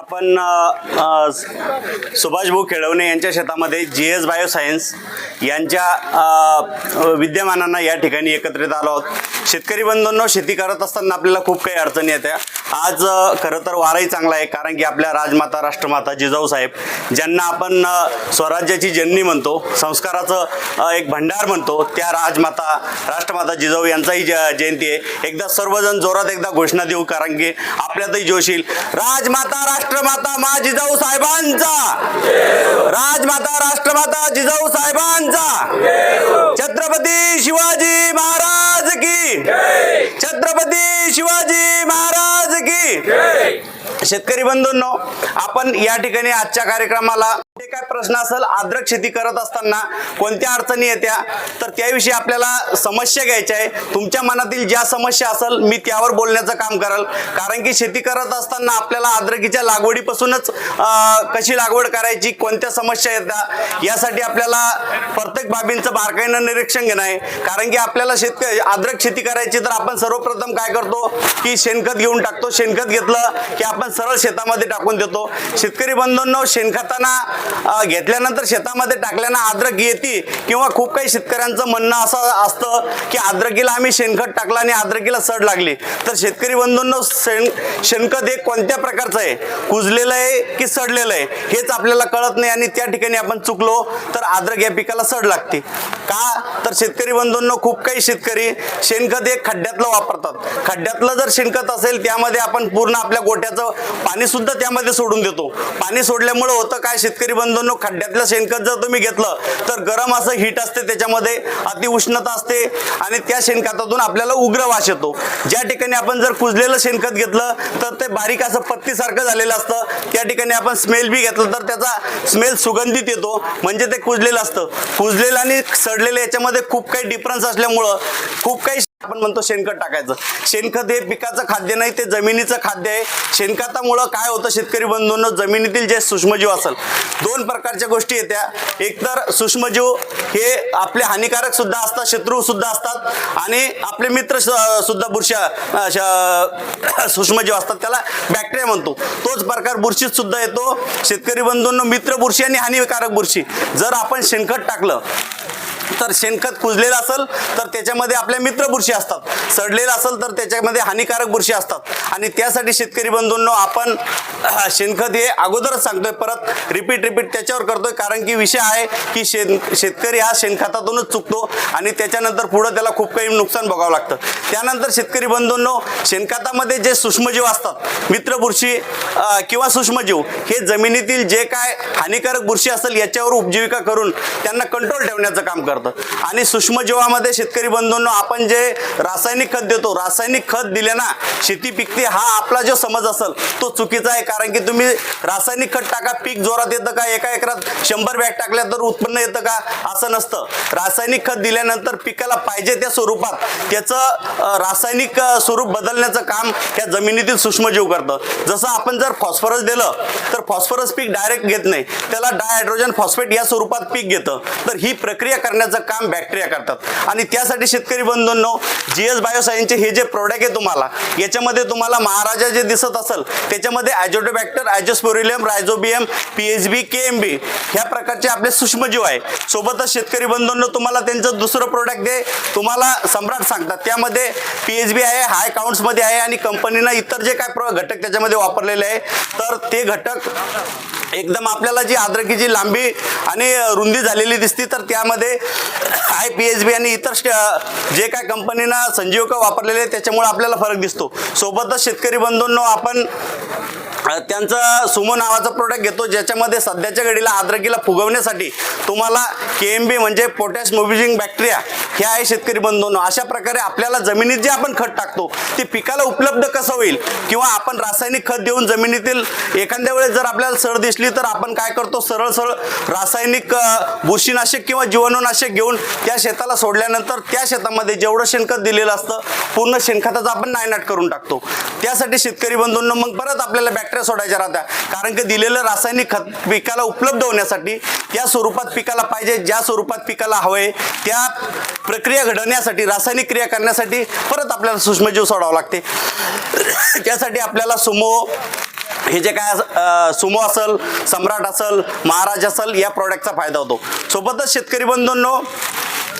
आपण सुभाषभाऊ सुभाष भाऊ खेळवणे यांच्या शेतामध्ये जी एस बायोसायन्स यांच्या विद्यमानांना या ठिकाणी एकत्रित आलो आहोत. शेतकरी बंधूंनो शेती करत असताना आपल्याला खूप काही अडचणी येत्या. आज खरं तर वाराही चांगला आहे कारण की आपल्या राजमाता राष्ट्रमाता जिजाऊ साहेब ज्यांना आपण स्वराज्याची जननी म्हणतो संस्काराचं एक भंडार म्हणतो त्या राजमाता राष्ट्रमाता जिजाऊ यांचाही ज- जयंती आहे. एकदा सर्वजण जोरात एकदा घोषणा देऊ कारण की आपल्यातही जोशील राजमाता राजमाता राष्ट्रमाता मा जिजाऊ साहेबांचा. राजमाता राष्ट्रमाता जिजाऊ साहेबांचा. छत्रपती शिवाजी महाराज की. छत्रपती शिवाजी महाराज की. शेतकरी बंधूंनो आपण या ठिकाणी आजच्या कार्यक्रमाला जे काय प्रश्न असेल आद्रक शेती करत असताना कोणत्या अडचणी येत्या तर त्याविषयी आपल्याला समस्या घ्यायच्या आहे. तुमच्या मनातील ज्या समस्या असेल मी त्यावर बोलण्याचं काम कराल. कारण की शेती करत असताना आपल्याला आद्रकीच्या लागवडीपासूनच कशी लागवड करायची कोणत्या समस्या येतात यासाठी आपल्याला प्रत्येक बाबींचं बारकाईनं निरीक्षण घेणं आहे. कारण की आपल्याला शेतकरी आद्रक शेती करायची तर आपण सर्वप्रथम काय करतो की शेणखत घेऊन टाकतो. शेणखत घेतलं की आपण सरळ शेतामध्ये टाकून देतो. शेतकरी बंधूंनो शेणखताना घेतल्यानंतर शेतामध्ये टाकल्यानं आद्रक येते किंवा खूप काही शेतकऱ्यांचं म्हणणं असं असतं की आद्रकीला आम्ही शेणखत टाकलं आणि आद्रकीला सड लागली. तर शेतकरी बंधूंनो शेण शेणखत हे कोणत्या प्रकारचं आहे? कुजलेलं आहे की सडलेलं आहे? हेच आपल्याला कळत नाही आणि त्या ठिकाणी आपण चुकलो तर आद्रक या पिकाला सड लागते. का? तर शेतकरी बंधूंनो खूप काही शेतकरी शेणखत हे खड्ड्यातलं वापरतात. खड्ड्यातलं जर शेणखत असेल त्यामध्ये आपण पूर्ण आपल्या गोट्याचं पाणी सुद्धा त्यामध्ये सोडून देतो. पाणी सोडल्यामुळे होतं काय शेतकरी बंधूंनो खड्ड्यातलं शेणखत जर तुम्ही घेतलं तर गरम असं हीट असते त्याच्यामध्ये अति उष्णता असते आणि त्या शेणखतातून आपल्याला उग्र वास येतो. ज्या ठिकाणी आपण जर कुजलेलं शेणखत घेतलं तर ते बारीक असं पत्तीसारखं झालेलं असतं. त्या ठिकाणी आपण स्मेल बी घेतलं तर त्याचा स्मेल सुगंधित येतो. म्हणजे ते कुजलेलं असतं. कुजलेलं आणि सडलेलं याच्यामध्ये खूप काही डिफरन्स असल्यामुळं खूप काही आपण म्हणतो शेणखत टाकायचं. शेणखत हे पिकाचं खाद्य नाही ते जमिनीचं खाद्य आहे. शेणखतामुळं काय होतं शेतकरी बंधूंना? जमिनीतील जे सूक्ष्मजीव असेल दोन प्रकारच्या गोष्टी येत्या. एक तर सूक्ष्मजीव हे आपले हानिकारक सुद्धा असतात शत्रू सुद्धा असतात आणि आपले मित्र सुद्धा बुरशा सूक्ष्मजीव असतात. त्याला बॅक्टेरिया म्हणतो. तोच प्रकार बुरशीत सुद्धा येतो. शेतकरी बंधूंना मित्र बुरशी आणि हानिकारक बुरशी. जर आपण शेणखत टाकलं तर शेणखत कुजलेलं असेल तर त्याच्यामध्ये आपल्या मित्र बुरशी असतात. सडलेलं असेल तर त्याच्यामध्ये हानिकारक बुरशी असतात. आणि त्यासाठी शेतकरी बंधूंनो आपण शेणखत हे अगोदरच सांगतोय. परत रिपीट रिपीट त्याच्यावर करतोय. कारण की विषय आहे की शेण शेतकरी हा शेणखतातूनच चुकतो आणि त्याच्यानंतर पुढं त्याला खूप काही नुकसान भोगावं लागतं. त्यानंतर शेतकरी बंधूंनो शेणखतामध्ये जे सूक्ष्मजीव असतात मित्र बुरशी किंवा सूक्ष्मजीव हे जमिनीतील जे काय हानिकारक बुरशी असेल याच्यावर उपजीविका करून त्यांना कंट्रोल ठेवण्याचं काम करतं आणि सूक्ष्मजीवामध्ये शेतकरी बंधूंनो आपण जे रासायनिक खत देतो रासायनिक खत दिले ना शेती पिकते हा आपला जो समज असेल तो चुकीचा आहे. कारण की तुम्ही रासायनिक खत टाका पीक जोरात येतं का एका एकरात शंभर बॅग टाकल्या तर उत्पन्न येतं का असं नसतं. रासायनिक खत दिल्यानंतर पिकाला पाहिजे त्या स्वरूपात त्याचं रासायनिक स्वरूप बदलण्याचं काम त्या जमिनीतील सूक्ष्मजीव करतं. जसं आपण जर फॉस्फरस दिलं तर फॉस्फरस पीक डायरेक्ट घेत नाही. त्याला डायहायड्रोजन फॉस्फेट या स्वरूपात पीक घेतं. तर ही प्रक्रिया करण्याचं काम बॅक्टेरिया करतात. आणि त्यासाठी शेतकरी बंधूंनो जी एस बायोसायन्सचे हे जे प्रोडक्ट आहे तुम्हाला याच्यामध्ये तुम्हाला महाराजा जे दिसत असेल त्याच्यामध्ये azotobacter azospirillum rhizobium P H B K M B ह्या प्रकारचे आपले सूक्ष्मजीव आहे. सोबतच शेतकरी बंधूंनो तुम्हाला त्यांचं दुसरं प्रोडक्ट दे तुम्हाला सम्राट सांगतात त्यामध्ये पी एच बी आहे हाय काउंट्समध्ये आहे आणि कंपनीनं इतर जे काय प्र घटक त्याच्यामध्ये वापरलेले आहे तर ते घटक एकदम आपल्याला जी आद्रकीची लांबी आणि रुंदी झालेली दिसती तर त्यामध्ये आय पी एच बी आणि इतर जे काय कंपनीना संजीवका वापरलेले आहे त्याच्यामुळे आपल्याला फरक दिसतो. सोबतच शेतकरी बंधूंनो आपण त्यांचं सुमो नावाचं प्रोडक्ट घेतो ज्याच्यामध्ये सध्याच्या घडीला आद्रकीला फुगवण्यासाठी तुम्हाला के एम बी म्हणजे पोटॅश मोबिजिंग बॅक्टेरिया हे आहे शेतकरी बंधूंनो. अशा प्रकारे आपल्याला जमिनीत जे आपण खत टाकतो ते पिकाला उपलब्ध कसं होईल? किंवा आपण रासायनिक खत देऊन जमिनीतील एखाद्या वेळेस जर आपल्याला सड दिसली तर आपण काय करतो? सरळ सरळ रासायनिक बुरशीनाशक किंवा जीवाणूनाशक घेऊन त्या शेताला सोडल्यानंतर त्या शेतामध्ये जेवढं शेणखत दिलेलं असतं पूर्ण शेणखताचा आपण नायनाट करून टाकतो. त्यासाठी शेतकरी बंधूंना मग परत आपल्याला बॅक्टेरिया सोडायच्या राहतात कारण की दिलेलं रासायनिक खत पिकाला उपलब्ध होण्यासाठी त्या स्वरूपात पिकाला पाहिजे ज्या स्वरूपात पिकाला हवंय त्या प्रक्रिया घडवण्यासाठी रासायनिक क्रिया करण्यासाठी परत आपल्याला सूक्ष्मजीव सोडावं लागते. त्यासाठी आपल्याला सुमो हे जे काय सुमो असेल सम्राट असेल महाराज असेल या प्रॉडक्टचा फायदा होतो. सोबतच शेतकरी बंधूंनो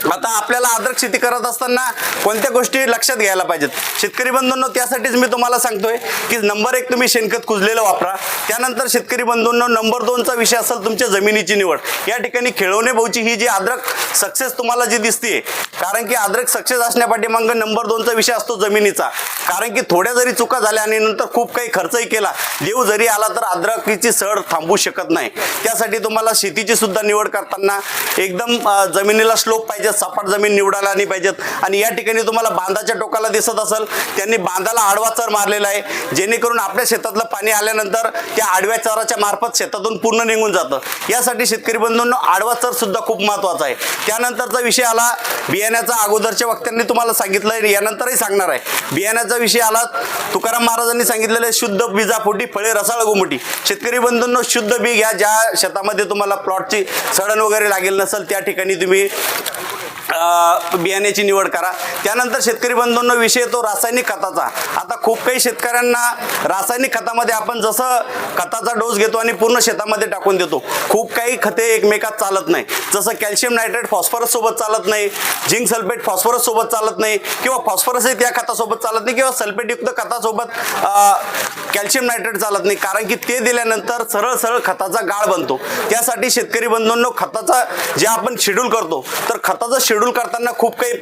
आता आपल्याला अद्रक शेती करत असताना कोणत्या गोष्टी लक्षात घ्यायला पाहिजेत? शेतकरी बंधूंनो त्यासाठीच मी तुम्हाला सांगतोय की नंबर एक तुम्ही शेणखत कुजलेलं वापरा. त्यानंतर शेतकरी बंधूंनो नंबर दोनचा विषय असेल तुमच्या जमिनीची निवड. या ठिकाणी खेळवणे भाऊची ही जी अद्रक सक्सेस तुम्हाला जी दिसते कारण की अद्रक सक्सेस असण्यापाठीमागं नंबर दोनचा विषय असतो जमिनीचा. कारण की थोड्या जरी चुका झाल्या आणि नंतर खूप काही खर्चही केला देव जरी आला तर अद्रकीची सड थांबू शकत नाही. त्यासाठी तुम्हाला शेतीची सुद्धा निवड करताना एकदम जमिनीला स्लोप पाहिजे सपाट जमीन निवडायला नाही पाहिजेत. आणि या ठिकाणी तुम्हाला बांधाच्या टोकाला दिसत असेल त्यांनी बांधाला आडवा चर मारलेला आहे. जेणेकरून आपल्या शेतातलं पाणी आल्यानंतर त्या आडव्या चराच्या मार्फत शेतातून पूर्ण निघून जातं. यासाठी शेतकरी बंधूंना आडवा चर सुद्धा खूप महत्त्वाचा आहे. त्यानंतरचा विषय आला बियाण्याचा अगोदरच्या वक्त्यांनी तुम्हाला सांगितलं यानंतरही सांगणार आहे. बियाण्याचा विषय आला तुकाराम महाराजांनी सांगितलेलं आहे शुद्ध बीजाफोटी फळे रसाळ गुमटी. शेतकरी बंधूंनो शुद्ध बी घ्या. ज्या शेतामध्ये तुम्हाला प्लॉटची सडण वगैरे लागेल नसेल त्या ठिकाणी तुम्ही बियाण्याची निवड करा. त्यानंतर शेतकरी बंधूंना विषय येतो रासायनिक खताचा. आता खूप काही शेतकऱ्यांना रासायनिक खतामध्ये आपण जसं खताचा डोस घेतो आणि पूर्ण शेतामध्ये टाकून देतो खूप काही खते एकमेकात चालत नाही. जसं कॅल्शियम नायट्रेट फॉस्फरस सोबत चालत नाही झिंक सल्फेट फॉस्फरस सोबत चालत नाही किंवा फॉस्फरसही त्या खतासोबत चालत नाही किंवा सल्फेटयुक्त खतासोबत कॅल्शियम नायट्रेट चालत नाही. कारण की ते दिल्यानंतर सरळ सरळ खताचा गाळ बनतो. त्यासाठी शेतकरी बंधूंनो खताचा जे आपण शेड्यूल करतो तर खताचा शेड्यूल करताना खूप काही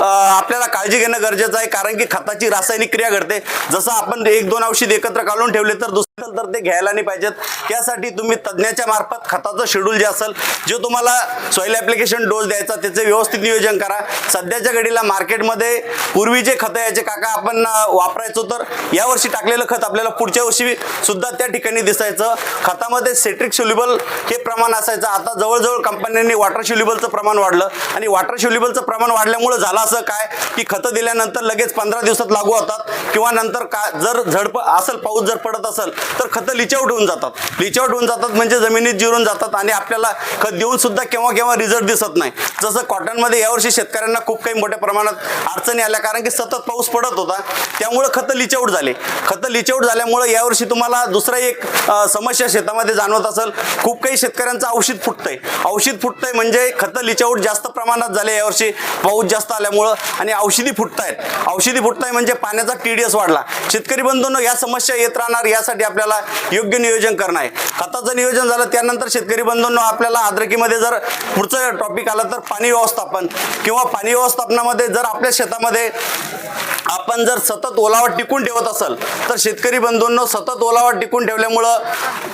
आपल्याला काळजी घेणं गरजेचं आहे कारण की खताची रासायनिक क्रिया घडते. जसं आपण एक दोन औषध एकत्र काढून ठेवले तर दुसरं तर ते घ्यायला नाही पाहिजेत. त्यासाठी तुम्ही तज्ज्ञाच्या मार्फत खताचं शेड्यूल जे असेल जे तुम्हाला सॉईल ॲप्लिकेशन डोस द्यायचा त्याचे व्यवस्थित नियोजन करा. सध्याच्या घडीला मार्केटमध्ये पूर्वी जे खतं यायचे काका आपण वापरायचो तर यावर्षी टाकलेलं खत आपल्याला पुढच्या वर्षी सुद्धा त्या ठिकाणी दिसायचं. खतामध्ये सेट्रिक सोल्युबल हे प्रमाण असायचं. आता जवळजवळ कंपन्यांनी वॉटर सोल्युबलचं प्रमाण वाढलं आणि वॉटर सोल्युबलचं प्रमाण वाढल्यामुळं झालं असं काय? की खतं दिल्यानंतर लगेच पंधरा दिवसात लागू होतात किंवा नंतर का जर झडप असेल पाऊस जर पडत असेल तर खतं लिचआउट होऊन जातात. लिचआउट होऊन जातात म्हणजे जमिनीत जिरून जातात आणि आपल्याला खत देऊन सुद्धा केव्हा केव्हा रिझल्ट दिसत नाही. जसं कॉटनमध्ये यावर्षी शेतकऱ्यांना खूप काही मोठ्या प्रमाणात अडचणी आल्या कारण की सतत पाऊस पडत होता. त्यामुळं खतं लिचआउट झाले. खतं लिचआउट झाल्यामुळं यावर्षी तुम्हाला दुसरा एक समस्या शेतामध्ये जाणवत असेल. खूप काही शेतकऱ्यांचं औषध फुटतंय. औषध फुटतंय म्हणजे खतं लिचआउट जास्त प्रमाणात झाले यावर्षी पाऊस जास्त आल्यामुळं आणि औषधी फुटतायत. औषधी फुटताय म्हणजे पाण्याचा टीडीएस वाढला. शेतकरी बंधूंनो या समस्या येत राहणार यासाठी आपल्याला योग्य नियोजन करणं आहे. खताचं नियोजन झालं त्यानंतर शेतकरी बंधूंनो आपल्याला आद्रकीमध्ये जर पुढचं टॉपिक आलं तर पाणी व्यवस्थापन किंवा पाणी व्यवस्थापनामध्ये जर आपल्या शेतामध्ये आपण जर सतत ओलावा टिकून ठेवत असाल तर शेतकरी बंधूंनो सतत ओलावा टिकून ठेवल्यामुळं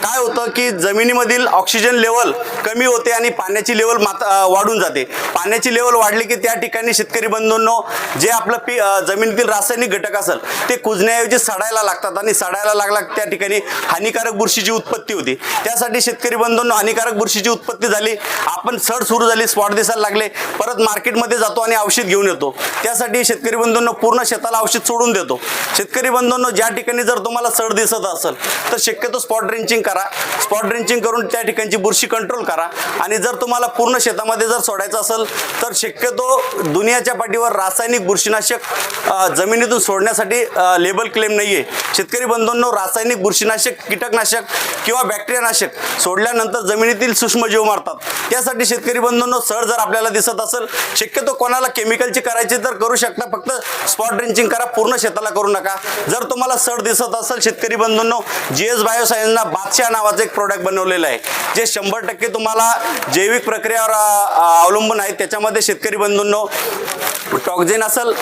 काय होतं की जमिनीमधील ऑक्सिजन लेवल कमी होते आणि पाण्याची लेवल माता वाढून जाते. पाण्याची लेवल वाढली की त्या ठिकाणी शेतकरी बंधूंनो जे आपलं पी जमिनीतील रासायनिक घटक असेल ते कुजण्याऐवजी सडायला लागतात आणि सडायला लागला त्या ठिकाणी हानिकारक बुरशीची उत्पत्ती होती. त्यासाठी शेतकरी बंधूंनो हानिकारक बुरशीची उत्पत्ती झाली आपण सड सुरू झाली स्पॉट दिसायला लागले परत मार्केटमध्ये जातो आणि औषध घेऊन येतो. त्यासाठी शेतकरी बंधूंनो पूर्ण शेत शेताला औषध सोडून देतो. शेतकरी बंधूंनो ज्या ठिकाणी जर तुम्हाला सड दिसत असेल तर शक्यतो स्पॉट ड्रिंचिंग करा. स्पॉट ड्रिंचिंग करून त्या ठिकाणची बुरशी कंट्रोल करा. आणि जर तुम्हाला पूर्ण शेतामध्ये जर सोडायचं असेल तर शक्यतो दुनियाच्या पाठीवर रासायनिक बुरशीनाशक जमिनीतून सोडण्यासाठी लेबल क्लेम नाही आहे शेतकरी बंधूंनो रासायनिक बुरशीनाशक कीटकनाशक किंवा बॅक्टेरियानाशक सोडल्यानंतर जमिनीतील सूक्ष्मजीव मारतात. त्यासाठी शेतकरी बंधूंनो सड जर आपल्याला दिसत असेल शक्यतो कोणाला केमिकलची करायची तर करू शकता. फक्त स्पॉट ड्रिंचिंग करा पूर्ण शेताला करू नका. जर तुम्हाला सड दिसत असेल शेतकरी बंधूंनो जी एस बायोसायन्सना बादशाह नावाचं एक प्रोडक्ट बनवलेलं आहे. जे शंभर टक्के तुम्हाला जैविक प्रक्रियावर अवलंबून आहे. त्याच्यामध्ये शेतकरी बंधूंनो टॉक्झिन असेल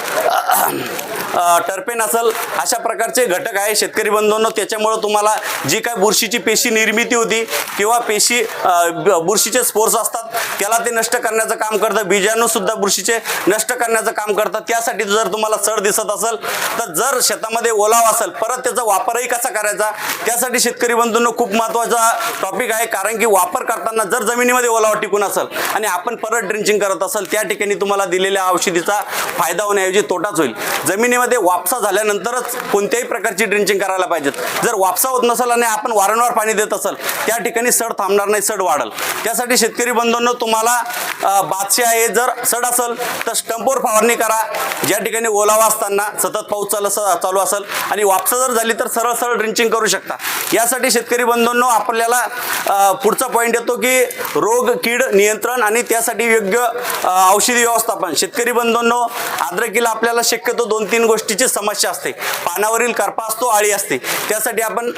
टर्पेन असेल अशा प्रकारचे घटक आहे शेतकरी बंधूंनो. त्याच्यामुळं तुम्हाला जी काय बुरशीची पेशी निर्मिती होती किंवा पेशी बुरशीचे स्पोर्स असतात त्याला ते नष्ट करण्याचं काम करतं. बीजाणू सुद्धा बुरशीचे नष्ट करण्याचं काम करतात त्यासाठी जर तुम्हाला सड दिसत असेल तर जर शेतामध्ये ओलावा असेल परत त्याचा वापरही कसा करायचा? त्यासाठी शेतकरी बंधूंना खूप महत्त्वाचा टॉपिक आहे. कारण की वापर करताना जर जमिनीमध्ये ओलावा टिकून असेल आणि आपण परत ड्रिंचिंग करत असेल त्या ठिकाणी तुम्हाला दिलेल्या औषधीचा फायदा होण्याऐवजी तोटाच होईल. जमिनीमध्ये वापसा झाल्यानंतरच कोणत्याही प्रकारची ड्रिंचिंग करायला पाहिजेत. जर वापसा होत नसेल आणि आपण वारंवार पाणी देत असेल त्या ठिकाणी सड थांबणार नाही सड वाढल. त्यासाठी शेतकरी बंधूंनो तुम्हाला बादशे आहे. जर सड असेल तर स्टंपवर फवारणी करा. ज्या ठिकाणी ओलावा असताना असताना सतत पाऊस चालू चालू असेल आणि वापसा जर झाली तर सरळ सरळ ड्रिंचिंग करू शकता. यासाठी शेतकरी बंधूंनो आपल्याला पुढचा पॉईंट येतो की रोग कीड नियंत्रण आणि त्यासाठी योग्य औषधी व्यवस्थापन. शेतकरी बंधूंनो आद्रकीला आपल्याला शक्यतो दोन तीन गोष्टीची समस्या असते. पानावरील करपा असतो आळी असते. त्यासाठी आपण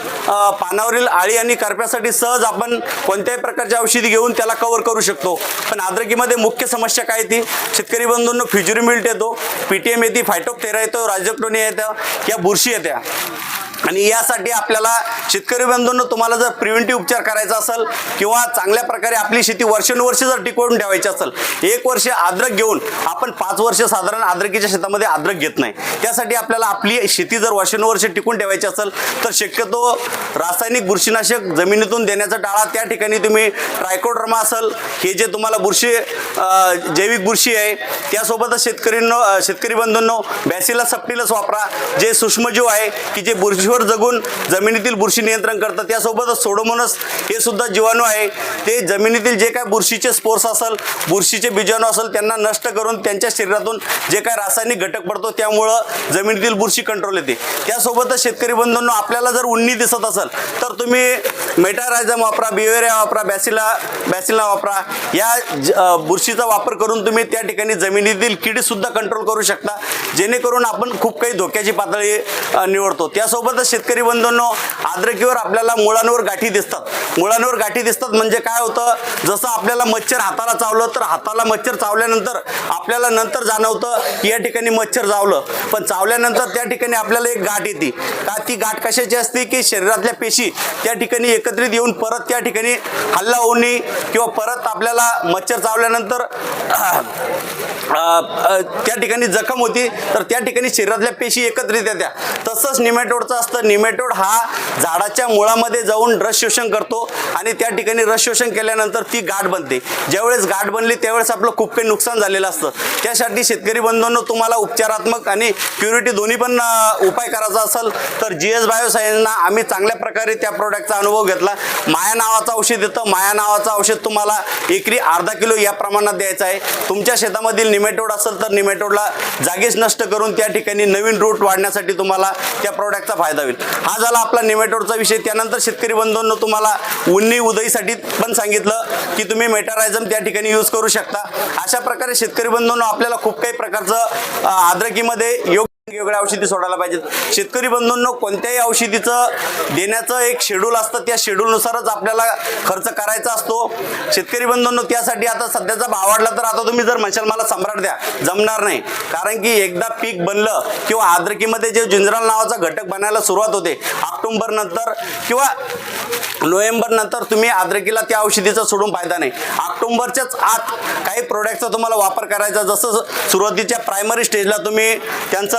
पानावरील आळी आणि करप्यासाठी सहज आपण कोणत्याही प्रकारची औषधी घेऊन त्याला कव्हर करू शकतो. पण आद्रकीमध्ये मुख्य समस्या काय ती? शेतकरी बंधूंनो फ्युजरी मिल्ट येतो. पीटीएम येते फायटोप्टेरा येतो राजक्टोनिया येतं या बुरशी येत्या. आणि यासाठी आपल्याला शेतकरी बंधूंनो तुम्हाला जर प्रिव्हेंटिव्ह उपचार करायचा असेल किंवा चांगल्या प्रकारे आपली शेती वर्षानुवर्ष जर टिकवून ठेवायची असेल एक वर्ष आद्रक घेऊन आपण पाच वर्ष साधारण आद्रकीच्या शेतामध्ये आद्रक घेत नाही. त्यासाठी आपल्याला आपली शेती जर वर्षानुवर्ष टिकून ठेवायची असेल तर शक्यतो रासायनिक बुरशीनाशक जमिनीतून देण्याचा टाळा त्या ठिकाणी तुम्ही ट्रायकोड्रमा असेल हे जे तुम्हाला बुरशी जैविक बुरशी आहे त्यासोबतच शेतकरींनो शेतकरी बंधूंनो बॅसिला सप्टिलस वापरा. जे सूक्ष्मजीव आहे की जे बुरशी पृथ्वीवर जगून जमिनीतील बुरशी नियंत्रण करतं त्यासोबतच सोडोमोनस हे सुद्धा जीवाणू आहे. ते जमिनीतील जे काय बुरशीचे स्पोर्स असेल बुरशीचे बीजाणू असेल त्यांना नष्ट करून त्यांच्या शरीरातून जे काय रासायनिक घटक पडतो त्यामुळं जमिनीतील बुरशी कंट्रोल येते. त्यासोबतच शेतकरी बंधूंनो आपल्याला जर उन्नी दिसत असेल तर तुम्ही मेटारायझम वापरा बिवेरिया वापरा बॅसिला बॅसिला वापरा. या ज- बुरशीचा वापर करून तुम्ही त्या ठिकाणी जमिनीतील किडीसुद्धा कंट्रोल करू शकता. जेणेकरून आपण खूप काही धोक्याची पातळी निवडतो. त्यासोबतच शेतकरी बंधूंनो आद्रकीवर आपल्याला मुळांवर गाठी दिसतात. मुळांवर गाठी दिसतात म्हणजे काय होतं? जसं आपल्याला मच्छर हाताला चावलं तर हाताला मच्छर चावल्यानंतर आपल्याला नंतर जाणवतं की या ठिकाणी मच्छर चावलं पण चावल्यानंतर त्या ठिकाणी आपल्याला एक गाठ येते. का ती गाठ कशाची असते? की शरीरातल्या पेशी त्या ठिकाणी एकत्रित येऊन परत त्या ठिकाणी हल्ला होणे किंवा परत आपल्याला मच्छर चावल्यानंतर त्या ठिकाणी जखम होती तर त्या ठिकाणी शरीरातल्या पेशी एकत्रित येत्या. तसंच निमॅटोडचा असतं निमेटोड हा झाडाच्या मुळामध्ये जाऊन रस शोषण करतो आणि त्या ठिकाणी रस शोषण केल्यानंतर ती गाठ बनते. ज्यावेळेस गाठ बनली त्यावेळेस आपलं खूप काही नुकसान झालेलं असतं. त्यासाठी शेतकरी बंधूंनो तुम्हाला उपचारात्मक आणि प्युरिटी दोन्ही पण उपाय करायचा असेल तर जी एस बायोसायन्सना आम्ही चांगल्या प्रकारे त्या प्रोडक्टचा अनुभव घेतला. माया नावाचं औषध येतं. माया नावाचं औषध तुम्हाला एकरी अर्धा किलो या प्रमाणात द्यायचं आहे. तुमच्या शेतामधील निमेटोड असेल तर निमेटोडला जागेच नष्ट करून त्या ठिकाणी नवीन रूट वाढण्यासाठी तुम्हाला त्या प्रोडक्टचा फायदा होईल हा झाला आपला निमेटोडचा विषय. त्यानंतर शेतकरी बंधूंनो तुम्हाला उन्नी उदयीसाठी पण सांगितलं की तुम्ही मेटारायझम त्या ठिकाणी यूज करू शकता. अशा प्रकारे शेतकरी बंधूंनो आपल्याला खूप काही प्रकारचं आद्रकीमध्ये योग वेगळ्या औषधी सोडायला पाहिजेत. शेतकरी बंधूंनो कोणत्याही औषधीचं देण्याचं एक शेड्यूल असतं त्या शेड्यूलनुसारच आपल्याला खर्च करायचा असतो. शेतकरी बंधूंनो त्यासाठी आता सध्याचा भाव वाढला तर आता तुम्ही जर म्हणशाल मला सम्राट द्या जमणार नाही. कारण की एकदा पीक बनलं किंवा आद्रकीमध्ये जे जिंजराल नावाचा घटक बनायला सुरुवात होते ऑक्टोबर नंतर किंवा नोव्हेंबर नंतर तुम्ही आद्रकीला त्या औषधीचा सोडून फायदा नाही. ऑक्टोबरच्याच आत काही प्रोडक्टचा तुम्हाला वापर करायचा जसं सुरुवातीच्या प्रायमरी स्टेजला तुम्ही त्यांचं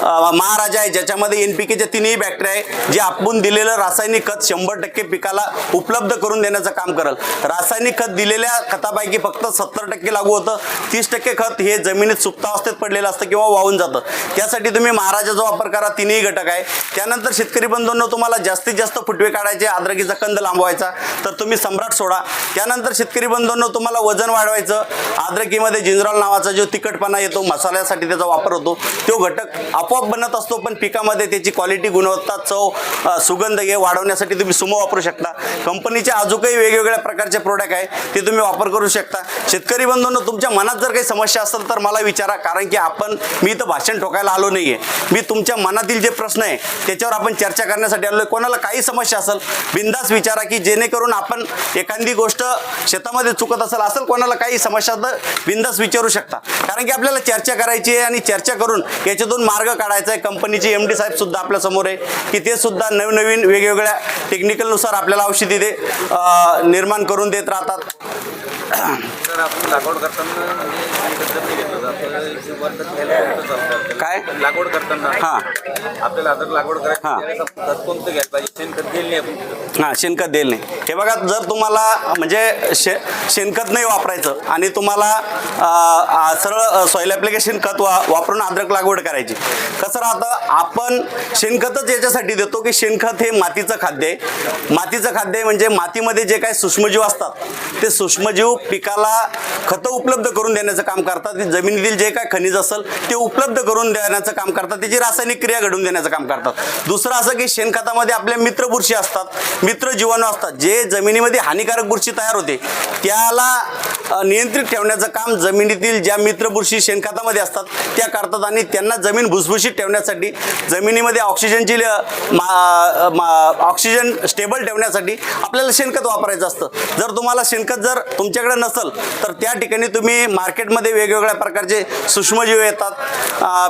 महाराजा आहे ज्याच्यामध्ये एन पी केच्या तिन्ही बॅक्टेरिया आहे जे आपण दिलेलं रासायनिक खत शंभर टक्के पिकाला उपलब्ध करून देण्याचं काम करेल. रासायनिक खत दिलेल्या खतापैकी फक्त सत्तर टक्के लागू होतं. तीस टक्के खत हे जमिनीत सुप्तावस्थेत पडलेलं असतं किंवा वाहून जातं. त्यासाठी तुम्ही महाराजाचा वापर करा तिन्ही घटक आहे. त्यानंतर शेतकरी बंधूंना तुम्हाला जास्तीत जास्त फुटवे काढायचे आद्रकीचा कंद लांबवायचा तर तुम्ही सम्राट सोडा. त्यानंतर शेतकरी बंधूंना तुम्हाला वजन वाढवायचं. आद्रकीमध्ये जिंजरॉल नावाचा जो तिखटपणा येतो मसाल्यासाठी त्याचा वापर होतो. तो घटक आपोआप बनत असतो पण पिकामध्ये त्याची क्वालिटी गुणवत्ता चव सुगंध हे वाढवण्यासाठी तुम्ही सुमो वापरू शकता. कंपनीचे अजूनही वेगवेगळ्या प्रकारचे प्रोडक्ट आहे ते तुम्ही वापर करू शकता. शेतकरी बंधूंना तुमच्या मनात जर काही समस्या असेल तर मला विचारा कारण की आपण मी इथं भाषण ठोकायला आलो नाही आहे मी तुमच्या मनातील जे प्रश्न आहे त्याच्यावर आपण चर्चा करण्यासाठी आलो कोणाला काही समस्या असेल बिंदास विचारा की जेणेकरून आपण एखादी गोष्ट शेतामध्ये चुकत असेल असेल कोणाला काही समस्या तर बिंदास विचारू शकता. कारण की आपल्याला चर्चा करायची आहे आणि चर्चा करून याच्यातून मार्ग काढायचा आहे कंपनीचे एम डी साहेब सुद्धा आपल्यासमोर आहे. की ते सुद्धा नवीन वेगवेगळ्या टेक्निकलनुसार आपल्याला औषधी ते निर्माण करून देत राहतात. म्हणजे काय? लागवड करताना हां. आपल्याला अदर लागवड करायची हां. शेणखत देईल नाही. हे बघा जर तुम्हाला म्हणजे शे शेणखत नाही वापरायचं आणि तुम्हाला सरळ सॉईल ॲप्लिकेशन खत वा वापरून अद्रक लागवड करायची. कसं राहतं? आपण शेणखतच याच्यासाठी देतो की शेणखत हे मातीचं खाद्य आहे. मातीचं खाद्य म्हणजे मातीमध्ये जे काही सूक्ष्मजीव असतात ते सूक्ष्मजीव पिकाला खतं उपलब्ध करून देण्याचं काम करतात. जमिनीतील जे काय खनिज असेल ते उपलब्ध करून देण्याचं काम करतात. त्याची रासायनिक क्रिया घडून देण्याचं काम करतात. दुसरं असं की शेणखतामध्ये आपल्या मित्र बुरशी असतात. मित्र जीवाणू असतात जे जमिनीमध्ये हानिकारक बुरशी तयार होते त्याला नियंत्रित ठेवण्याचं काम जमिनीतील ज्या मित्र बुरशी शेणखतामध्ये असतात त्या करतात आणि त्यांना जमीन भुसभुशीत ठेवण्यासाठी जमिनीमध्ये ऑक्सिजनची ल- मा- ऑक्सिजन स्टेबल ठेवण्यासाठी आपल्याला शेणखत वापरायचं असतं. जर तुम्हाला शेणखत जर तुमच्याकडे नसेल तर त्या ठिकाणी तुम्ही मार्केटमध्ये वेगवेगळ्या प्रकारचे सूक्ष्मजीव येतात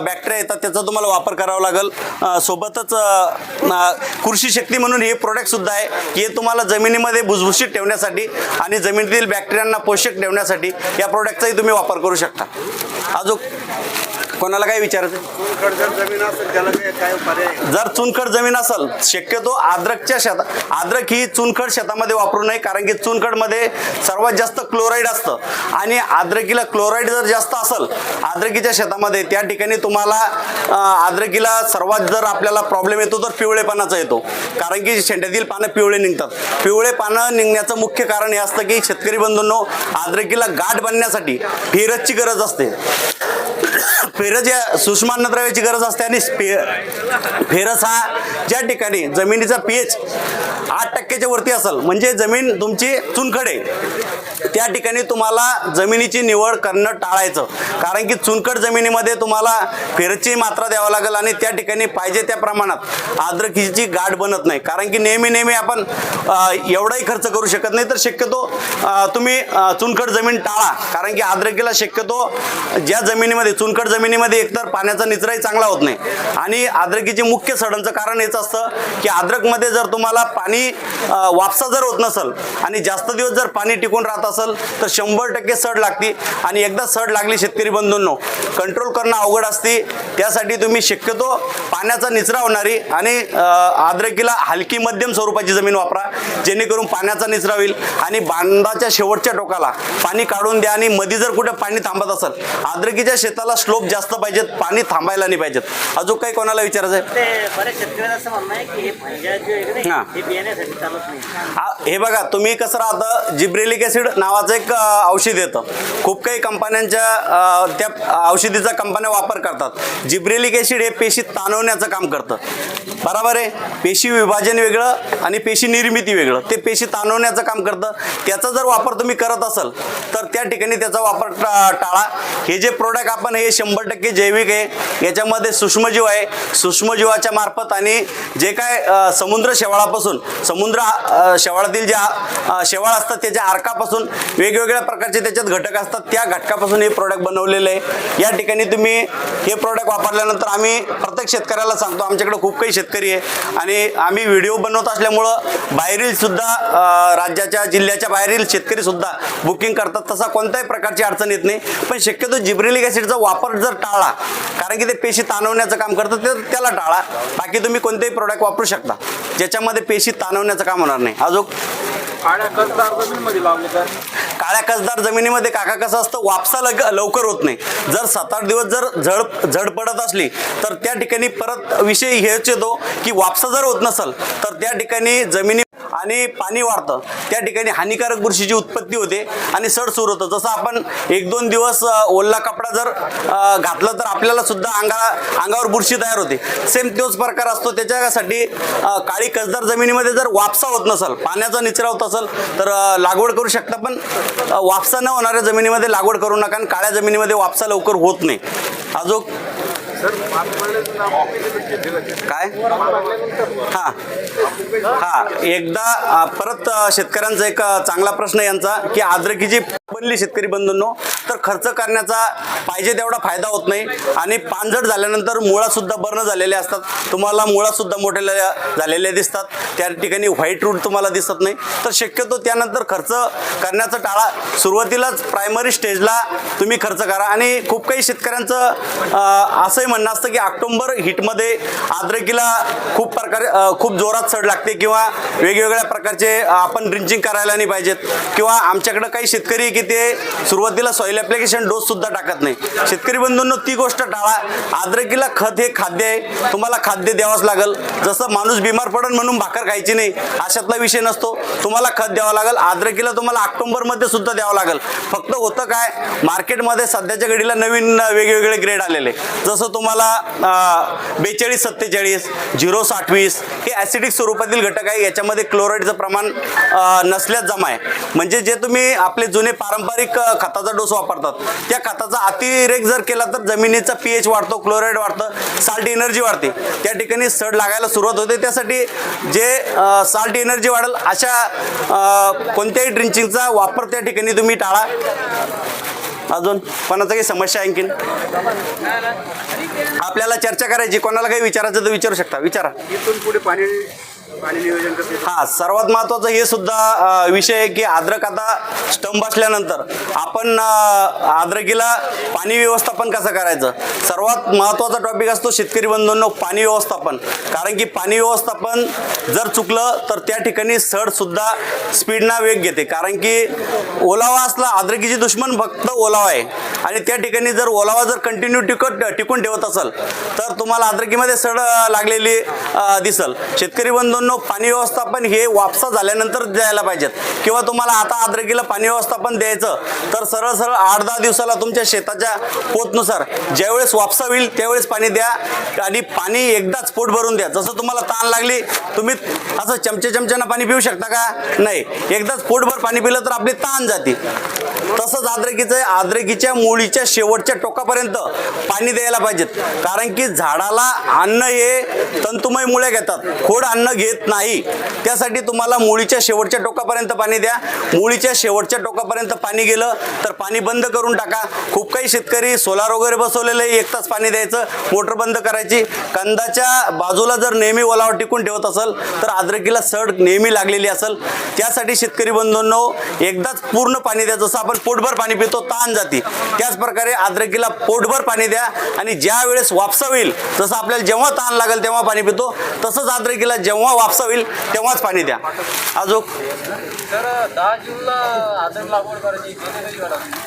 बॅक्टेरिया येतात त्याचा तुम्हाला वापर करावा लागेल. सोबतच कृषी शक्ती म्हणून हे प्रोडक्टसुद्धा आहे हे तुम्हाला जमिनीमध्ये भुसभुशीत ठेवण्यासाठी आणि जमिनीतील बॅक्टेरियांना पोषक ठेवण्यासाठी या प्रोडक्टचाही तुम्ही वापर करू शकता. अजून कोणाला काय विचारायचं? जमीन असेल त्याला काय पर्याय जर चुनखड जमीन असेल शक्यतो आद्रकच्या शेता आद्रक ही चुनखड शेतामध्ये वापरू नये कारण की चुनखडमध्ये सर्वात जास्त क्लोराईड असतं. आणि आद्रकीला क्लोराईड जर जास्त असेल आद्रकीच्या शेतामध्ये त्या ठिकाणी तुम्हाला अं, सर्वात जर आपल्याला प्रॉब्लेम येतो तर पिवळेपणाचा येतो. कारण की शेंड्यातील पानं पिवळे निघतात. पिवळे पानं निघण्याचं मुख्य कारण हे असतं की शेतकरी बंधूंनो आद्रकीला गाठ बांधण्यासाठी फिरजची गरज असते. फेरज या सूक्ष्म अन्नद्रव्याची गरज असते आणि फेरस हा ज्या ठिकाणी जमिनीचा पीएच आठ टक्क्याच्या वरती असेल म्हणजे जमीन तुमची चुनखड आहे त्या ठिकाणी तुम्हाला जमिनीची निवड करणं टाळायचं. कारण की चुनखड जमिनीमध्ये तुम्हाला फेरसची मात्रा द्यावं लागेल आणि त्या ठिकाणी पाहिजे त्या प्रमाणात आद्रकीची गाठ बनत नाही. कारण की नेहमी नेहमी आपण एवढाही खर्च करू शकत नाही तर शक्यतो तुम्ही चुनखड जमीन टाळा. कारण की आद्रकीला शक्यतो ज्या जमिनीमध्ये चुनखड जमिनीमध्ये एकतर पाण्याचा निचराही चांगला होत नाही. आणि आद्रकीचे मुख्य सडनचं कारण हेच असतं की आद्रकमध्ये जर तुम्हाला पाणी वापसा जर होत नसेल आणि जास्त दिवस जर पाणी टिकून राहत असेल तर शंभर टक्के सड लागते आणि एकदा सड लागली शेतकरी बंधूंनो कंट्रोल करणं अवघड असते. त्यासाठी तुम्ही शक्यतो पाण्याचा निचरा होणारी आणि आद्रकीला हलकी मध्यम स्वरूपाची जमीन वापरा. जेणेकरून पाण्याचा निचरा होईल आणि बांधाच्या शेवटच्या टोकाला पाणी काढून द्या आणि मध्ये जर कुठे पाणी थांबत असेल आद्रकीच्या शेताला स्लोप जास्त पाहिजेत पाणी थांबायला नाही पाहिजेत. अजून काही कोणाला विचारायचं आहे हे हा. हे हा हे बघा तुम्ही कसं राहतं? जिब्रेलिक ॲसिड नावाचं एक औषध येतं. खूप काही कंपन्यांच्या त्या औषधीचा कंपन्या वापर करतात. जिब्रेलिक ॲसिड हे पेशी ताणवण्याचं काम करतं. बरोबर आहे? पेशी विभाजन वेगळं आणि पेशी निर्मिती वेगळं. ते पेशी ताणवण्याचं काम करतं. त्याचा जर वापर तुम्ही करत असाल तर त्या ठिकाणी त्याचा वापर टाळा. हे जे प्रोडक्ट आपण हे शंभर शंभर टक्के जैविक आहे. याच्यामध्ये सूक्ष्मजीव आहे. सूक्ष्मजीवाच्या मार्फत आणि जे काय समुद्र शेवाळापासून समुद्र शेवाळातील ज्या शेवाळ असतात त्याच्या आर्कापासून वेगवेगळ्या प्रकारचे त्याच्यात घटक असतात. त्या घटकापासून हे प्रोडक्ट बनवलेलं आहे. या ठिकाणी तुम्ही हे प्रोडक्ट वापरल्यानंतर आम्ही प्रत्येक शेतकऱ्याला सांगतो आमच्याकडे खूप काही शेतकरी आहे. आणि आम्ही व्हिडिओ बनवत असल्यामुळं बाहेरील सुद्धा राज्याच्या जिल्ह्याच्या बाहेरील शेतकरी सुद्धा बुकिंग करतात. तसा कोणत्याही प्रकारची अडचण येत नाही. पण शक्यतो जिब्रेलिक ॲसिडचा वापर जर टाळला कारण की ते पेशी ताणवण्याचं काम करतं ते त्याला टाळा. बाकी तुम्ही कोणतेही प्रोडक्ट वापरू शकता. ज्याच्यामध्ये पेशी ताणवण्याचं काम होणार नाही. अजून काळ्या कसदार जमीनमध्ये लावले तर? काळ्या कसदार जमिनीमध्ये काका कसं असतं वापसा लग लवकर होत नाही. जर सात आठ दिवस जर झड झड पडत असली तर त्या ठिकाणी परत विषय हेच येतो की वापसा जर होत नसेल तर त्या ठिकाणी जमिनी आणि पाणी वाढतं. त्या ठिकाणी हानिकारक बुरशीची उत्पत्ती होते आणि सड सुरू होतं. जसं आपण एक दोन दिवस ओला कपडा जर घातला तर आपल्याला सुद्धा अंगा अंगावर बुरशी तयार होते. सेम तोच प्रकार असतो त्याच्यासाठी काळी कसदार जमिनीमध्ये जर वापसा होत नसेल पाण्याचा निचरा होत असेल तर लागवड करू शकता पण वापसा न होणाऱ्या जमिनीमध्ये लागवड करू नका आणि काळ्या जमिनीमध्ये वापसा लवकर होत नाही. अजून काय? हां. हां. एकदा परत शेतकऱ्यांचा एक चांगला प्रश्न यांचा की आद्रकीची बनली शेतकरी बंधूंनो तर खर्च करण्याचा पाहिजे तेवढा फायदा होत नाही. आणि पानझड झाल्यानंतर मुळासुद्धा बर्न झालेले असतात. तुम्हाला मुळासुद्धा मोठ्या झालेले दिसतात. त्या ठिकाणी व्हाईट रूट तुम्हाला दिसत नाही. तर शक्यतो त्यानंतर खर्च करण्याचा टाळा सुरुवातीलाच प्रायमरी स्टेजला तुम्ही खर्च करा. आणि खूप काही शेतकऱ्यांचं असंही म्हणणं असतं की ऑक्टोंबर हिटमध्ये आद्रकीला खूप प्रकारे खूप जोरात सड लागते किंवा वेगवेगळ्या प्रकारचे आपण ड्रिंचिंग करायला नाही पाहिजेत. किंवा आमच्याकडं काही शेतकरी आहे की ते सुरुवातीला सॉईल ॲप्लिकेशन डोससुद्धा टाकत नाही. शेतकरी बंधूंनो ती गोष्ट टाळा. आद्रकीला खत हे खाद्य आहे. तुम्हाला खाद्य द्यावंच लागेल. जसं माणूस बिमार पडन म्हणून भाकर खायची नाही अशातला विषय नसतो. तुम्हाला खत द्यावं लागेल. आद्रकीला तुम्हाला ऑक्टोंबरमध्ये सुद्धा द्यावं लागेल. फक्त होतं काय? मार्केटमध्ये सध्याच्या घडीला नवीन वेगवेगळे ग्रेड आलेले. जसं तुम्हाला बेचाळीस सत्तेचाळीस झिरो साठवीस हे ॲसिडिक स्वरूपातील घटक आहे. याच्यामध्ये क्लोराईडचं प्रमाण नसल्यास जमा आहे. म्हणजे जे तुम्ही आपले जुने पारंपरिक खताचा डोस वापरतात त्या खताचा अतिरेक जर केला तर जमिनीचा पी एच वाढतो क्लोराईड वाढतं साल्ट एनर्जी वाढते. त्या ठिकाणी सड लागायला सुरुवात होते. त्यासाठी जे साल्ट एनर्जी वाढेल अशा कोणत्याही ड्रिंचिंगचा वापर त्या ठिकाणी तुम्ही टाळा. अजून कोणाचं काही समस्या आहे आणखीन? आपल्याला चर्चा करायची कोणाला काही विचारायचं तर विचारू शकता विचारा. इथून पुढे पाणी हा सर्वात महत्त्वाचं हे सुद्धा विषय आहे की आद्रक आता स्टंप असल्यानंतर आपण आद्रकीला पाणी व्यवस्थापन कसं करायचं? सर्वात महत्त्वाचा टॉपिक असतो शेतकरी बंधूंनो पाणी व्यवस्थापन. कारण की पाणी व्यवस्थापन जर चुकलं तर त्या ठिकाणी सडसुद्धा स्पीडना वेग घेते. कारण की ओलावा असला आद्रकीची दुश्मन फक्त ओलावा आहे. आणि त्या ठिकाणी जर ओलावा जर कंटिन्यू टिकट टिकून ठेवत असेल तर तुम्हाला अद्रकीमध्ये सड लागलेली दिसल. शेतकरी बंधूंना पाणी व्यवस्थापन हे वापसा झाल्यानंतर द्यायला पाहिजेत. किंवा तुम्हाला आता अद्रकीला पाणी व्यवस्थापन द्यायचं तर सरळ सरळ आठ दहा दिवसाला तुमच्या शेताच्या पोतनुसार ज्यावेळेस वापसा होईल त्यावेळेस पाणी द्या आणि पाणी एकदाच पोट भरून द्या. जसं तुम्हाला ताण लागली तुम्ही असं चमचे चमच्यानं पाणी पिऊ शकता का? नाही. एकदाच पोटभर पाणी पिलं तर आपली ताण जाते. तसंच आद्रकीचं आद्रकीच्या मुळीच्या शेवटच्या टोकापर्यंत पाणी द्यायला पाहिजेत. कारण की झाडाला अन्न हे तंतुमय मुळे घेतात. खोड अन्न घेत नाही. त्यासाठी तुम्हाला मुळीच्या शेवटच्या टोकापर्यंत पाणी द्या. मुळीच्या शेवटच्या टोकापर्यंत पाणी गेलं तर पाणी बंद करून टाका. खूप काही शेतकरी सोलार वगैरे बसवलेले आहे, एक तास पाणी द्यायचं मोटर बंद करायची. कंदाच्या बाजूला जर नेहमी ओलावा टिकून ठेवत असेल तर आद्रकीला सड नेहमी लागलेली असेल. त्यासाठी शेतकरी बंधूंनो एकदाच पूर्ण पाणी द्या. जसं आपण पोटभर पाणी पितो ताण जाती. त्याच प्रकारे अद्रकीला पोटभर पाणी द्या. आणि ज्या वेळेस वापसा होईल जसं आपल्याला जेव्हा ताण लागेल तेव्हा पाणी पितो. तसंच अद्रकीला जेव्हा वापसा होईल तेव्हाच पाणी द्या. अजून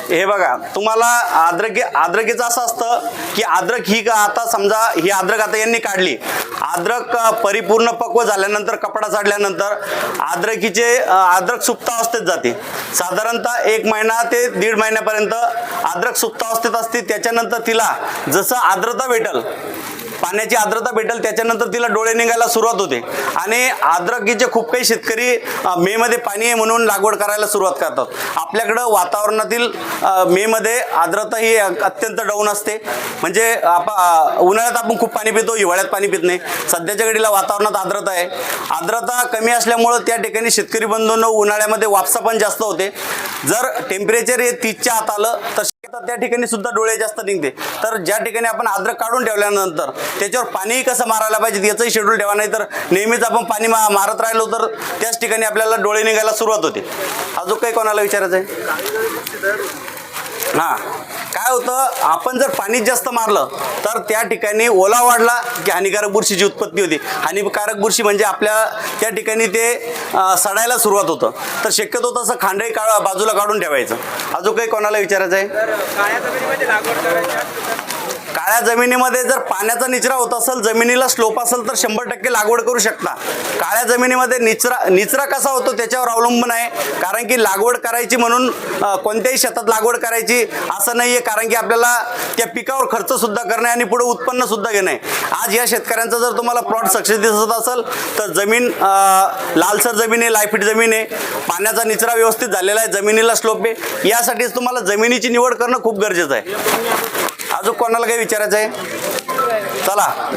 हे बघा तुम्हाला आद्रकी आद्रकीचं असं असतं की आद्रक ही का आता समजा ही आद्रक आता यांनी काढली. आद्रक परिपूर्ण पक्व झाल्यानंतर कपडा चढल्यानंतर आद्रकीचे आद्रक सुप्तावस्थेत जाते. साधारणतः एक महिना ते दीड महिन्यापर्यंत आद्रक सुप्तावस्थेत असते. त्याच्यानंतर तिला जसं आर्द्रता भेटल पाण्याची आर्द्रता भेटेल त्याच्यानंतर तिला डोळे निघायला सुरुवात होते. आणि आद्रकीचे खूप काही शेतकरी मे मेमध्ये पाणी आहे म्हणून लागवड करायला सुरुवात करतात. आपल्याकडं वातावरणातील मे मेमध्ये आर्द्रता ही अत्यंत डाऊन असते. म्हणजे आप उन्हाळ्यात आपण खूप पाणी पितो हिवाळ्यात पाणी पित नाही. सध्याच्या घडीला वातावरणात आर्द्रता आहे. आर्द्रता कमी असल्यामुळं त्या ठिकाणी शेतकरी बंधूंना उन्हाळ्यामध्ये वापसा पण जास्त होते. जर टेम्परेचर हे तीसच्या आत आलं तर तर त्या ठिकाणी सुद्धा डोळे जास्त निघते. तर ज्या ठिकाणी आपण आद्रक काढून ठेवल्यानंतर त्याच्यावर पाणीही कसं मारायला पाहिजे याचंही शेड्यूल ठेवा नाही तर नेहमीच आपण पाणी मा मारत राहिलो तर त्याच ठिकाणी आपल्याला डोळे निघायला सुरुवात होते. अजून काही कोणाला विचारायचं आहे हां. काय होतं आपण जर पाणी जास्त मारलं तर त्या ठिकाणी ओला वाढला की हानिकारक बुरशीची उत्पत्ती होती. हानिकारक बुरशी म्हणजे आपल्या त्या ठिकाणी ते सडायला सुरुवात होतं. तर शक्यतो तसं खांडही काळ बाजूला काढून ठेवायचं. अजून काही कोणाला विचारायचं आहे काळ्या जमिनीमध्ये जर पाण्याचा निचरा होत असेल जमिनीला स्लोप असेल तर शंभर टक्के लागवड करू शकता. काळ्या जमिनीमध्ये निचरा निचरा कसा होतो त्याच्यावर अवलंबून आहे. कारण की लागवड करायची म्हणून कोणत्याही शेतात लागवड करायची असं नाही आहे कारण की आपल्याला त्या पिकावर खर्च सुद्धा करणे आणि पुढे उत्पन्न सुद्धा घेणे आज या शेतकऱ्यांचा जर तुम्हाला प्लॉट सक्सेस दिसत असेल तर जमीन लालसर जमीन आहे लायफिट जमीन आहे. पाण्याचा निचरा व्यवस्थित झालेला आहे जमिनीला स्लोप आहे. यासाठीच तुम्हाला जमिनीची निवड करणं खूप गरजेचं आहे. अजून कोणाला काही विचारायचं आहे चला.